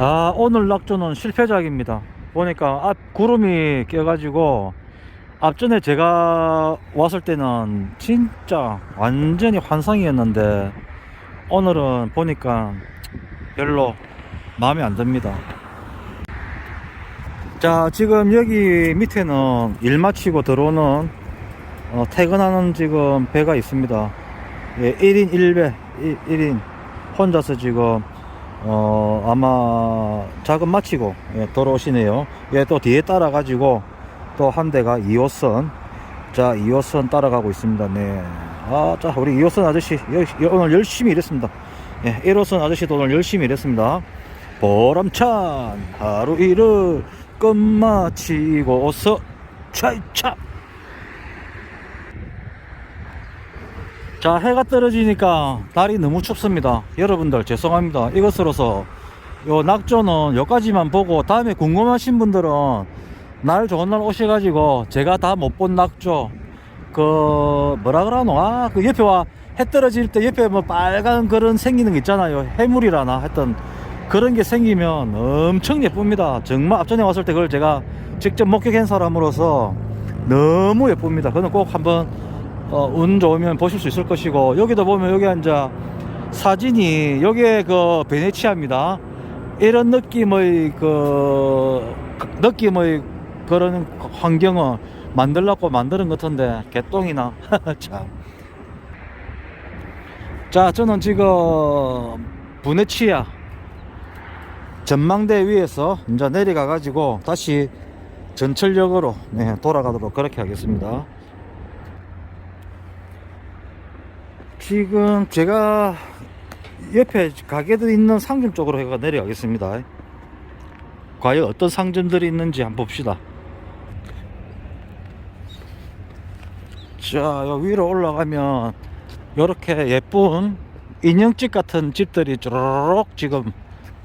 아 오늘 낙조는 실패작입니다. 보니까 앞 구름이 껴가지고 앞전에 제가 왔을 때는 진짜 완전히 환상이었는데 오늘은 보니까 별로 마음에 안 듭니다. 자 지금 여기 밑에는 일 마치고 들어오는 어, 퇴근하는 지금 배가 있습니다. 예, 1인 1배 1, 인 혼자서 지금 어 아마 작업 마치고 예, 돌아오시네요. 예, 또 뒤에 따라 가지고 또 한 대가 2호선. 자 2호선 따라가고 있습니다. 네 아 자 우리 2호선 아저씨 여- 여- 오늘 열심히 일했습니다. 예, 1호선 아저씨도 오늘 열심히 일했습니다. 보람찬 하루 일을 끝마치고서 차이차 자 해가 떨어지니까 날이 너무 춥습니다. 여러분들 죄송합니다. 이것으로서 요 낙조는 여기까지만 보고 다음에 궁금하신 분들은 날 좋은 날 오셔가지고 제가 다 못 본 낙조 그 뭐라 그러노? 아그 옆에 와 해 떨어질 때 옆에 뭐 빨간 그런 생기는 거 있잖아요. 해물이라나 했던 그런 게 생기면 엄청 예쁩니다. 정말 앞전에 왔을 때 그걸 제가 직접 목격한 사람으로서 너무 예쁩니다. 그는 꼭 한번 어, 운 좋으면 보실 수 있을 것이고 여기도 보면 여기 앉아 사진이 여기에 그 베네치아입니다. 이런 느낌의 그 느낌의 그런 환경을 만들려고 만드는 것 같은데 개똥이나. 참. 자 저는 지금 부네치아 전망대 위에서 이제 내려가 가지고 다시 전철역으로 네, 돌아가도록 그렇게 하겠습니다 지금 제가 옆에 가게들 있는 상점 쪽으로 해가 내려가겠습니다. 과연 어떤 상점들이 있는지 한번 봅시다. 자, 위로 올라가면 이렇게 예쁜 인형집 같은 집들이 쭈르륵 지금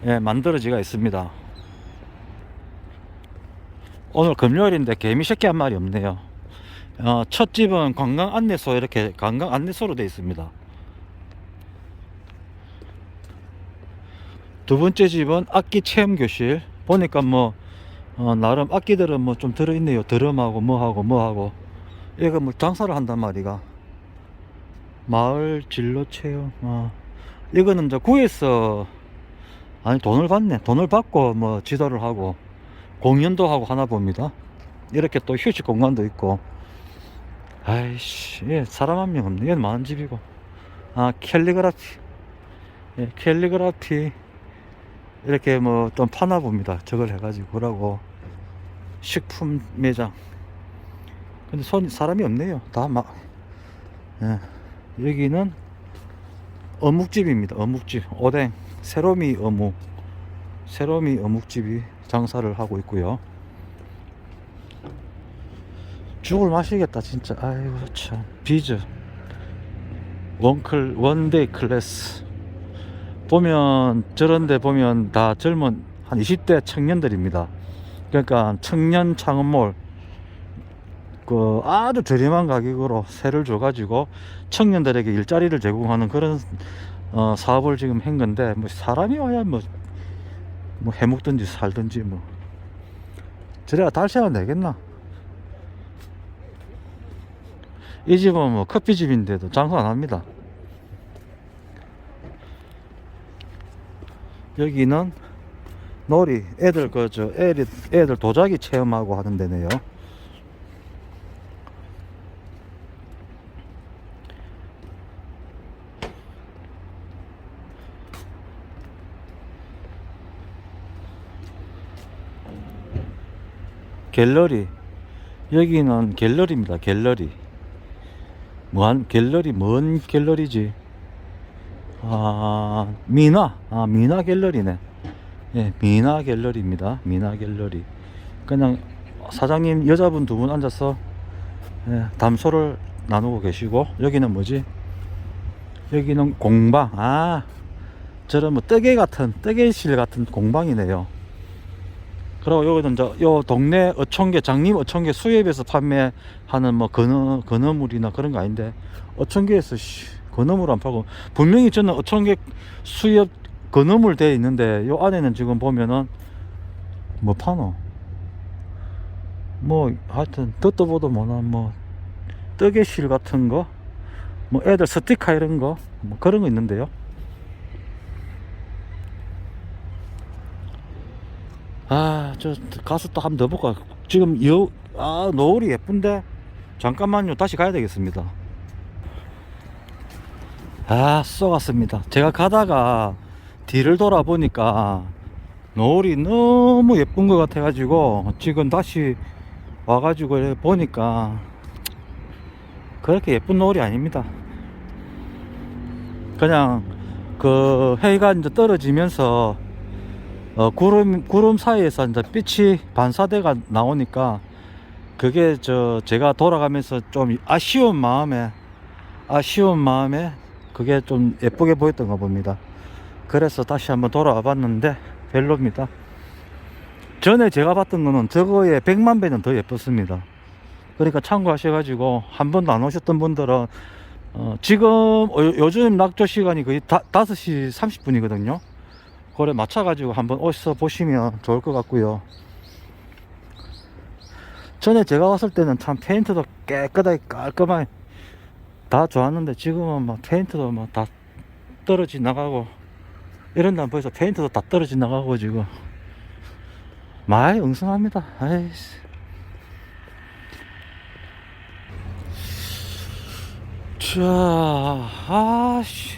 예, 만들어지가 있습니다. 오늘 금요일인데 개미 새끼 한 마리 없네요. 어, 첫 집은 관광 안내소 이렇게 관광 안내소로 되어 있습니다. 두 번째 집은 악기 체험 교실. 보니까 뭐 어, 나름 악기들은 뭐 좀 들어 있네요. 드럼하고 뭐하고 뭐하고. 얘가 뭐 장사를 한단 말이가. 마을 진로 체험. 어. 이거는 이제 구에서 아니 돈을 받네. 돈을 받고 뭐 지도를 하고 공연도 하고 하나 봅니다. 이렇게 또 휴식 공간도 있고. 아이씨, 예, 사람 한 명 없네. 얘는 많은 집이고. 아, 캘리그라피. 예, 캘리그라피. 이렇게 뭐좀 파나 봅니다. 저걸 해가지고 그러고. 식품 매장. 근데 손, 사람이 없네요. 다 막, 예. 여기는 어묵집입니다. 어묵집. 오뎅. 세로미 어묵. 세로미 어묵집이 장사를 하고 있고요. 죽을 마시겠다 진짜. 아이고 참. 비즈. 원클 원데이 클래스. 보면 저런데 보면 다 젊은 한 20대 청년들입니다. 그러니까 청년 창업몰. 그 아주 저렴한 가격으로 세를 줘 가지고 청년들에게 일자리를 제공하는 그런 어, 사업을 지금 한 건데 뭐 사람이 와야 뭐, 뭐 해먹든지 살든지 뭐. 저래야 달세가 내겠나 이 집은 뭐 커피집인데도 장사 안 합니다. 여기는 놀이 애들 그저 애들 애들 도자기 체험하고 하는 데네요. 갤러리 여기는 갤러리입니다. 갤러리. 뭐한 갤러리 뭔 갤러리지? 아 미나 아 미나 갤러리네. 예 미나 갤러리입니다. 미나 갤러리. 그냥 사장님 여자분 두 분 앉아서 예, 담소를 나누고 계시고 여기는 뭐지? 여기는 공방 아 저런 뭐 뜨개 같은 뜨개실 같은 공방이네요. 그리고 여기는 이제 요 동네 어촌계 장님 어촌계 수협에서 판매하는 뭐 건어 건어물이나 그런 거 아닌데 어촌계에서 씨, 건어물 안 팔고 분명히 저는 어촌계 수협 건어물 돼 있는데 요 안에는 지금 보면은 뭐 파노? 뭐 하여튼 듣도 보도 못한 뭐 뜨개실 같은 거? 뭐 애들 스티커 이런 거? 뭐 그런 거 있는데요 아 저 가서 또 한 번 더 볼까? 지금 여 아 노을이 예쁜데? 잠깐만요. 다시 가야 되겠습니다. 아 쏘갔습니다. 제가 가다가 뒤를 돌아보니까 노을이 너무 예쁜 것 같아 가지고 지금 다시 와가지고 보니까 그렇게 예쁜 노을이 아닙니다. 그냥 그 해가 이제 떨어지면서 어, 구름 구름 사이에서 이제 빛이 반사대가 나오니까 그게 저 제가 돌아가면서 좀 아쉬운 마음에 아쉬운 마음에 그게 좀 예쁘게 보였던가 봅니다. 그래서 다시 한번 돌아와 봤는데 별로입니다. 전에 제가 봤던 거는 저거의 100만 배는 더 예뻤습니다. 그러니까 참고하셔가지고 한 번도 안 오셨던 분들은 어, 지금 어, 요- 요즘 낙조 시간이 거의 다, 5시 30분이거든요. 그래 맞춰가지고 한번 오셔서 보시면 좋을 것 같고요. 전에 제가 왔을 때는 참 페인트도 깨끗하게 깔끔하게 다 좋았는데 지금은 막 페인트도 막 다 떨어지 나가고 이런다 벌써 페인트도 다 떨어지 나가고 지금 많이 엉성합니다. 아이씨. 자, 아씨.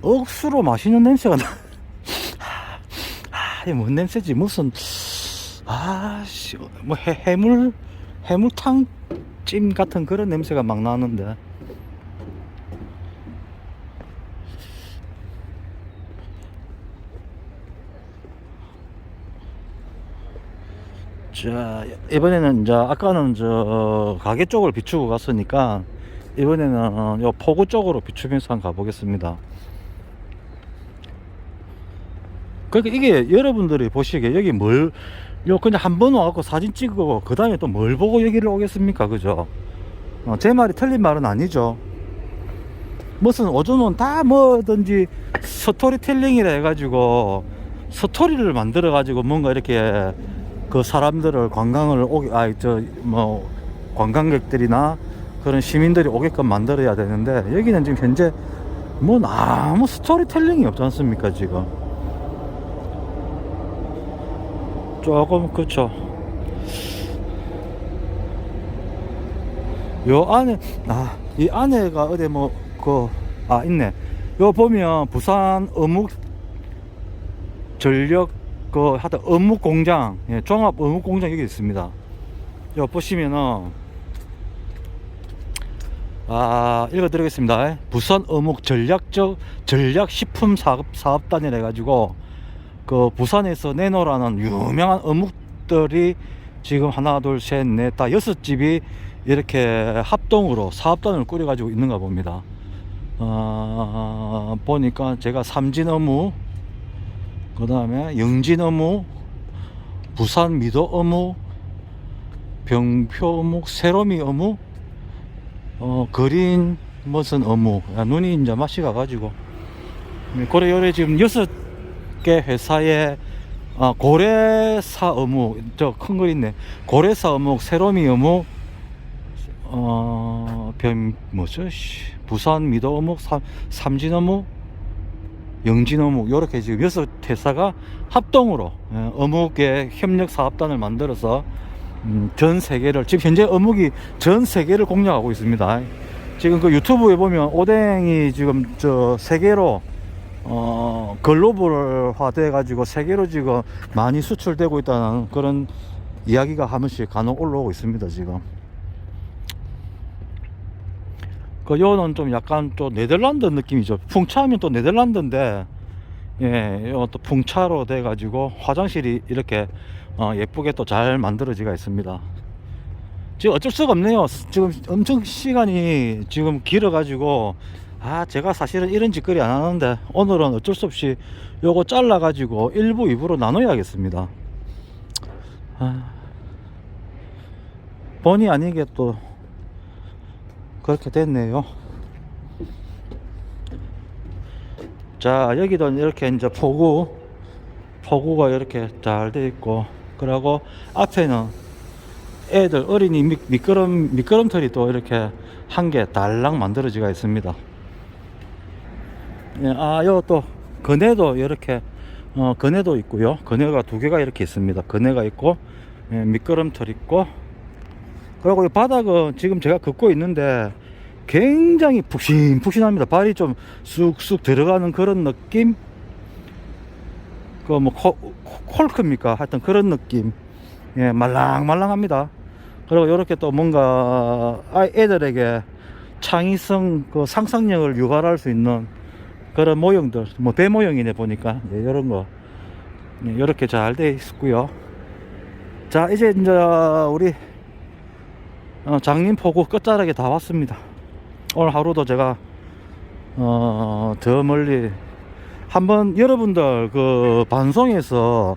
억수로 맛있는 냄새가 나. 아, 이게 뭔 냄새지? 무슨, 아씨, 뭐 해, 해물, 해물탕 찜 같은 그런 냄새가 막 나는데. 자, 이번에는 이제 아까는 저 가게 쪽을 비추고 갔으니까 이번에는 요 포구 쪽으로 비추면서 한번 가보겠습니다. 그러니까 이게 여러분들이 보시기에 여기 뭘, 요 그냥 한 번 와갖고 사진 찍고 그 다음에 또 뭘 보고 여기를 오겠습니까? 그죠? 어, 제 말이 틀린 말은 아니죠. 무슨 요즘은 다 뭐든지 스토리텔링이라 해가지고 스토리를 만들어가지고 뭔가 이렇게 그 사람들을 관광을 오게, 아이, 저, 뭐, 관광객들이나 그런 시민들이 오게끔 만들어야 되는데 여기는 지금 현재 뭐 아무 스토리텔링이 없지 않습니까, 지금. 조금 그쵸 요 안에 아 이 안에가 어디 뭐그아 있네. 요 보면 부산 어묵 전력 그 하여튼 어묵 공장. 예, 종합 어묵 공장 여기 있습니다. 요 보시면은 아 읽어드리겠습니다. 부산 어묵 전략적 전략 식품 사업 사업단이라 해가지고 그 부산에서 내놓으라는 유명한 어묵들이 지금 하나 둘셋넷다 여섯 집이 이렇게 합동으로 사업단을 꾸려 가지고 있는가 봅니다. 어, 보니까 제가 삼진 어묵, 그 다음에 영진 어묵, 부산 미도 어묵, 병표 어묵, 세로미 어묵, 어, 그린 무슨 어묵, 야, 눈이 이제 맛이 가가지고. 네, 그래 요래 지금 여섯 개 회사에 아, 고래사 어묵 저 큰 거 있네 고래사 어묵 세로미 어묵 어변 뭐죠 씨. 부산 미도 어묵 삼, 삼진 어묵 영진 어묵 요렇게 지금 여섯 회사가 합동으로 예, 어묵의 협력 사업단을 만들어서 음, 전 세계를 지금 현재 어묵이 전 세계를 공략하고 있습니다 지금 그 유튜브에 보면 오뎅이 지금 저 세계로 어, 글로벌화 돼 가지고 세계로 지금 많이 수출되고 있다는 그런 이야기가 한 번씩 간혹 올라오고 있습니다, 지금. 그, 요는 좀 약간 또 네덜란드 느낌이죠. 풍차하면 또 네덜란드인데, 예, 요또 풍차로 돼 가지고 화장실이 이렇게 어, 예쁘게 또 잘 만들어지가 있습니다. 지금 어쩔 수가 없네요. 지금 엄청 시간이 지금 길어 가지고 아 제가 사실은 이런 짓거리 안 하는데 오늘은 어쩔 수 없이 요거 잘라 가지고 1부 2부로 나눠야겠습니다 아, 본의 아니게 또 그렇게 됐네요 자 여기도 이렇게 이제 포구 포구가 이렇게 잘 돼 있고 그리고 앞에는 애들 어린이 미, 미끄럼 미끄럼틀이 또 이렇게 한 개 달랑 만들어지가 있습니다. 예, 아, 요또 그네도 이렇게 어, 그네도 있고요. 그네가 두 개가 이렇게 있습니다. 그네가 있고 예, 미끄럼틀 있고 그리고 이 바닥은 지금 제가 걷고 있는데 굉장히 푹신푹신합니다. 발이 좀 쑥쑥 들어가는 그런 느낌? 그 뭐 콜크입니까? 하여튼 그런 느낌. 예, 말랑말랑합니다. 그리고 이렇게 또 뭔가 아이 애들에게 창의성, 그 상상력을 유발할 수 있는 그런 모형들, 뭐 배 모형이네 보니까 예, 이런 거 예, 이렇게 잘 돼 있고요. 자 이제 이제 우리 어, 장림포구 끝자락에 다 왔습니다. 오늘 하루도 제가 어, 저 멀리 한번 여러분들 그 반송에서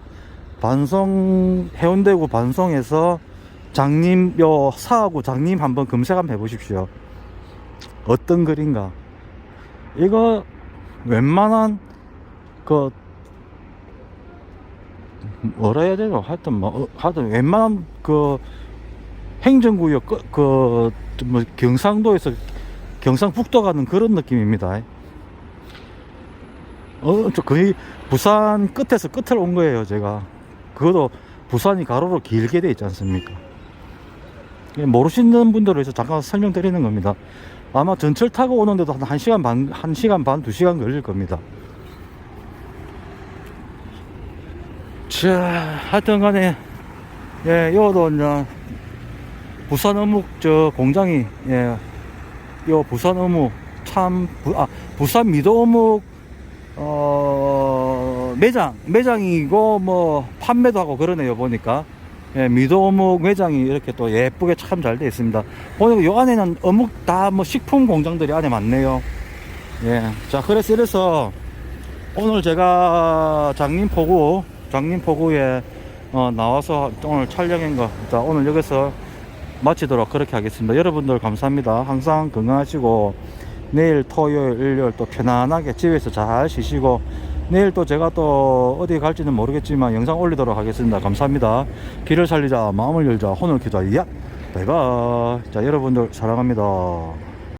반송 해운대구 반송에서 장님 요 사하구 장님 한번 검색 한번 해보십시오. 어떤 글인가? 이거 웬만한 그 뭐라 해야 되나? 하여튼 뭐 어, 하여튼 웬만한 그 행정구역 그, 그, 뭐 경상도에서 경상북도 가는 그런 느낌입니다. 어, 저 거의 부산 끝에서 끝을 온 거예요, 제가. 그것도 부산이 가로로 길게 돼 있지 않습니까? 예, 모르시는 분들을 위해서 잠깐 설명드리는 겁니다. 아마 전철 타고 오는데도 한 1시간 반, 1시간 반, 2시간 걸릴 겁니다. 자, 하여튼 간에, 예, 요도 이제, 부산 어묵 저 공장이, 예, 요 부산 어묵 참, 부, 아, 부산 미도 어묵, 어, 매장, 매장이고, 뭐, 판매도 하고 그러네요, 보니까. 예, 미도 어묵 매장이 이렇게 또 예쁘게 참 잘 되어 있습니다. 보니까 요 안에는 어묵 다 뭐 식품 공장들이 안에 많네요. 예. 자, 그래서 이래서 오늘 제가 장림포구, 장림포구에 어, 나와서 오늘 촬영한 거, 자, 오늘 여기서 마치도록 그렇게 하겠습니다. 여러분들 감사합니다. 항상 건강하시고, 내일 토요일, 일요일 또 편안하게 집에서 잘 쉬시고, 내일 또 제가 또 어디 갈지는 모르겠지만 영상 올리도록 하겠습니다. 감사합니다. 길을 살리자, 마음을 열자, 혼을 키자, 야! 바이바이. 자, 여러분들 사랑합니다.